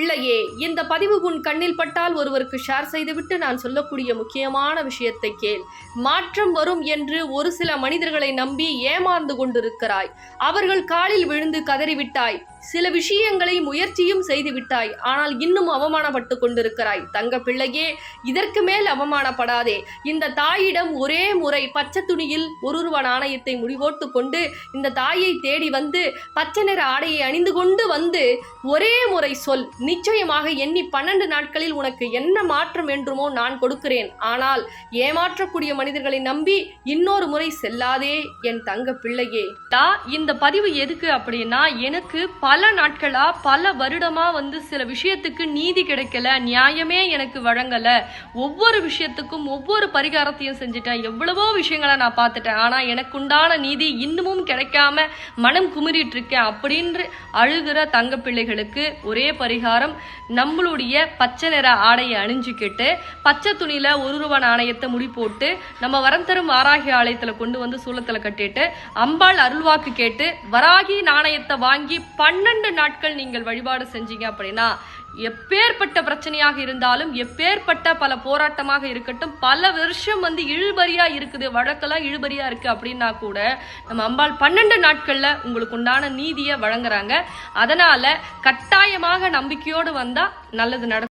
பிள்ளையே இந்த பதிவு உன் கண்ணில் பட்டால் ஒருவருக்கு ஷேர் செய்துவிட்டு நான் சொல்லக்கூடிய முக்கியமான விஷயத்தை கேள். மாற்றம் வரும் என்று ஒரு சில மனிதர்களை நம்பி ஏமாந்து கொண்டிருக்கிறாய். அவர்கள் காலில் விழுந்து கதறிவிட்டாய். சில விஷயங்களை முயற்சியும் செய்து விட்டாய் ஆனால் இன்னும் அவமானப்பட்டு கொண்டிருக்கிறாய். தங்க பிள்ளையே இதற்கு மேல் அவமானப்படாதே. இந்த தாயிடம் ஒரே முறை பச்சை துணியில் ஒரு ரூபா நாணயத்தை முடிவோட்டு கொண்டு இந்த தாயை தேடி வந்து பச்சை நிற ஆடையை அணிந்து கொண்டு வந்து ஒரே முறை சொல். நிச்சயமாக எண்ணி பன்னெண்டு நாட்களில் உனக்கு என்ன மாற்றம் வேண்டுமோ நான் கொடுக்கிறேன். ஆனால் ஏமாற்றக்கூடிய மனிதர்களை நம்பி இன்னொரு முறை செல்லாதே என் தங்க பிள்ளையே. தா இந்த பதிவு எதுக்கு அப்படின்னா எனக்கு பல நாட்களா பல வருடமா வந்து சில விஷயத்துக்கு நீதி கிடைக்கல நியாயமே எனக்கு வழங்கல. ஒவ்வொரு விஷயத்துக்கும் ஒவ்வொரு பரிகாரத்தையும் செஞ்சுட்டேன். எவ்வளவோ விஷயங்களை நான் பார்த்துட்டேன். ஆனா எனக்கு உண்டான நீதி இன்னமும் கிடைக்காம மனம் குமுறிட்டு இருக்கேன் அப்படின்னு அழுகிற தங்க பிள்ளைகளுக்கு ஒரே பரிகாரம் நம்மளுடைய பச்சை நிற ஆடையை அணிஞ்சுக்கிட்டு பச்சை துணியில ஒரு ரூபா நாணயத்தை முடி போட்டு நம்ம வரம் தரும் வாராகி ஆலயத்துல கொண்டு வந்து சூலத்துல கட்டிட்டு அம்பாள் அருள்வாக்கு கேட்டு வராகி நாணயத்தை வாங்கி பண் பன்னெண்டு நாட்கள் நீங்கள் வழிபாடு செஞ்சீங்க அப்படின்னா எப்பேற்பட்ட பிரச்சனையாக இருந்தாலும் எப்பேற்பட்ட பல போராட்டமாக இருக்கட்டும் பல வருஷம் வந்து இழுபறியா இருக்குது வழக்கெல்லாம் இழுபறியா இருக்கு அப்படின்னா கூட நம்ம அம்பாள் பன்னெண்டு நாட்கள்ல உங்களுக்கு உண்டான நீதியை வழங்குறாங்க. அதனால கட்டாயமாக நம்பிக்கையோடு வந்தா நல்லது நடக்கும்.